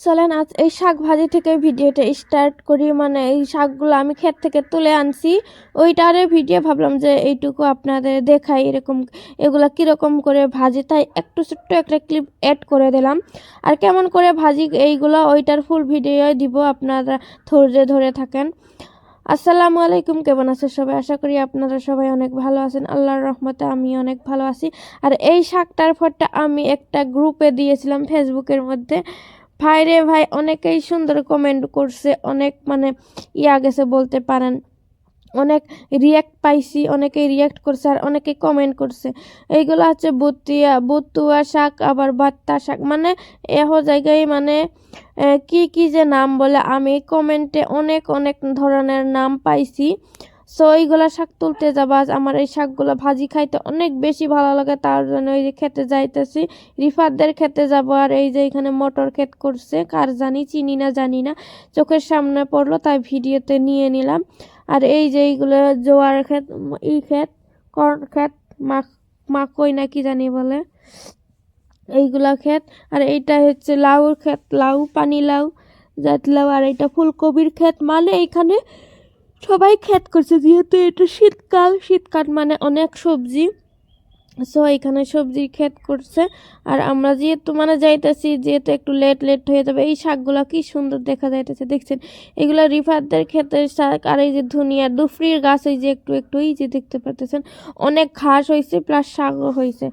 চলেন, আজ এই শাক ভাজি থেকে ভিডিওটা স্টার্ট করি। মানে এই শাকগুলো আমি ক্ষেত থেকে তুলে আনছি। ওইটারে ভিডিও ভাবলাম যে এইটুকু আপনাদের দেখাই এরকম, এগুলো কীরকম করে ভাজি। তাই একটু ছোট্ট একটা ক্লিপ অ্যাড করে দিলাম। আর কেমন করে ভাজি এইগুলো, ওইটার ফুল ভিডিও দিব আপনারা ধৈর্য ধরে থাকেন। আসসালামু আলাইকুম, কেমন আছে সবাই? আশা করি আপনারা সবাই অনেক ভালো আছেন। আল্লাহর রহমতে আমি অনেক ভালো আছি। আর এই শাকটার ফটটা আমি একটা গ্রুপে দিয়েছিলাম ফেসবুকের মধ্যে। ভাই রে ভাই, অনেকেই সুন্দর কমেন্ট করছে, অনেক মানে ইয়া গেছে বলতে পারেন। অনেক রিয়াক্ট পাইছি, অনেকেই রিয়াক্ট করছে আর অনেকে কমেন্ট করছে। এইগুলো হচ্ছে বুতিয়া, বুতুয়া শাক, আবার বাত্তা শাক মানে এহ জায়গায় মানে কি কি যে নাম বলে, আমি কমেন্টে অনেক অনেক ধরনের নাম পাইছি। সো এইগুলা শাক তুলতে যাবা, আমার এই শাকগুলো ভাজি খাইতে অনেক বেশি ভালো লাগে, তার জন্য ওই যে খেতে যাইতেছি। রিফাতদের খেতে যাব, আর এই যে এখানে মটর ক্ষেত করছে, কার জানি চিনি না, জানি না। চোখের সামনে পড়ল, তাই ভিডিওতে নিয়ে নিলাম। আর এই যে এইগুলো জোয়ার ক্ষেত ই ক্ষেত কর্ন ক্ষেত মাক, মাকই না কি জানি বলে, এইগুলা ক্ষেত আর এইটা হচ্ছে লাউর ক্ষেত লাউ, পানি লাউ জাত লাউ, আর এটা ফুলকপির ক্ষেত মানে এইখানে সবাই ক্ষেত করছে, যেহেতু এটা শীতকাল শীতকাল মানে অনেক সবজি। সো এখানে সবজির ক্ষেত করছে। আর আমরা যেহেতু মানে যাইতেছি, যেহেতু একটু লেট লেট হয়ে যাবে, এই শাকগুলো কি সুন্দর দেখা যাইতেছে, দেখছেন? এগুলো রিফাতদের ক্ষেতের শাক আর এই যে ধনিয়া, দুফরির গাছ এই যে একটু একটু, এই যে দেখতে পারতেছেন, অনেক ঘাস হয়েছে প্লাস শাকও হয়েছে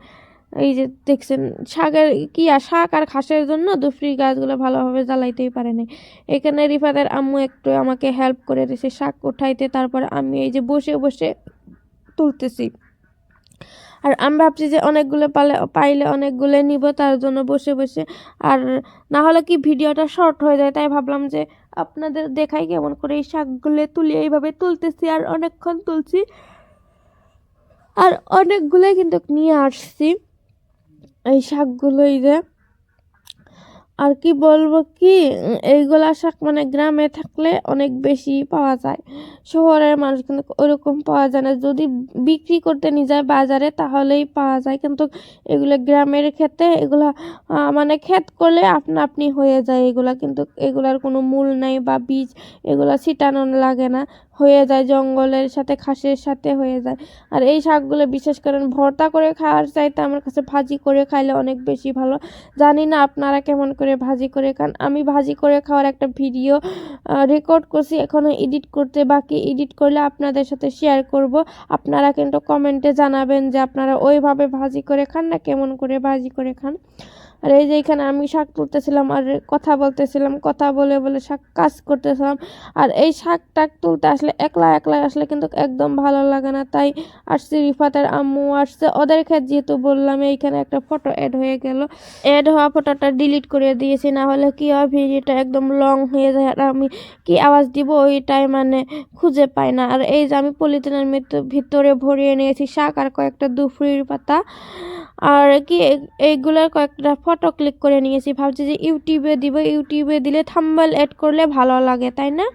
এই যে দেখছেন, শাকের কি আর শাক আর ঘাসের জন্য দুফরি গাছগুলো ভালোভাবে জ্বালাইতেই পারে নাই। এখানে রিফাতের আম্মু একটু আমাকে হেল্প করে দিয়েছে, শাক উঠাইতে, তারপর আমি এই যে বসে বসে তুলতেছি। আর আমি ভাবছি যে অনেকগুলো পালে, পাইলে অনেকগুলো নিব, তার জন্য বসে বসে। আর না হলে কি ভিডিওটা শর্ট হয়ে যায়, তাই ভাবলাম যে আপনাদের দেখাই কেমন করে এই শাকগুলো তুলি, এইভাবে তুলতেছি আর অনেকক্ষণ তুলছি। আর অনেকগুলোই কিন্তু নিয়ে আসছি। এই শাকগুলোই যে আর কি বলব কি এইগুলা শাক মানে গ্রামে থাকলে অনেক বেশি পাওয়া যায়। শহরের মানুষ কিন্তু ওরকম পাওয়া যায় না। যদি বিক্রি করতে নিয়ে যায় বাজারে তাহলেই পাওয়া যায়। কিন্তু এগুলো গ্রামের ক্ষেতে এগুলা মানে ক্ষেত করলে আপনা আপনি হয়ে যায়। এগুলা কিন্তু, এগুলার কোনো মূল নাই বা বীজ এগুলা ছিটানো লাগে না। হয়ে যায় জঙ্গলের সাথে ঘাসের সাথে হয়ে যায়। আর এই শাকগুলো বিশেষ করে ভর্তা করে খাওয়ার চাইতে আমার কাছে ভাজি করে খাইলে অনেক বেশি ভালো। জানি না আপনারা কেমন করে ভাজি করে খান। আমি ভাজি করে খাওয়ার একটা ভিডিও রেকর্ড করছি এখনও এডিট করতে বাকি। এডিট করলে আপনাদের সাথে শেয়ার করব। আপনারা কিন্তু কমেন্টে জানাবেন যে আপনারা ওইভাবে ভাজি করে খান না, কেমন করে ভাজি করে খান। আর এই যে এখানে আমি শাক তুলতেছিলাম আর কথা বলতেছিলাম, কথা বলে বলে শাক কাজ করতেছিলাম। আর এই শাক টাক তুলতে আসলে একলা একলা আসলে কিন্তু একদম ভালো লাগে না। তাই আসছে রিফাতের আম্মু, আসছে ওদের যেহেতু বললাম, এইখানে একটা ফটো অ্যাড হয়ে গেল। অ্যাড হওয়া ফটোটা ডিলিট করে দিয়েছি, না হলে কি হয়, ভিডিওটা একদম লং হয়ে যায় আর আমি কি আওয়াজ দিব ওইটাই মানে খুঁজে পাই না। আর এই যে আমি পলিথিনের ভিতরে ভরিয়ে নিয়েছি শাক আর কয়েকটা দুফুরির পাতা। আর কি এইগুলোর কয়েকটা ফটো ক্লিক করে নিয়েছি। ভাবছি যে ইউটিউবে দিব, ইউটিউবে দিলে থাম্বনেল অ্যাড করলে ভালো লাগে, তাই না?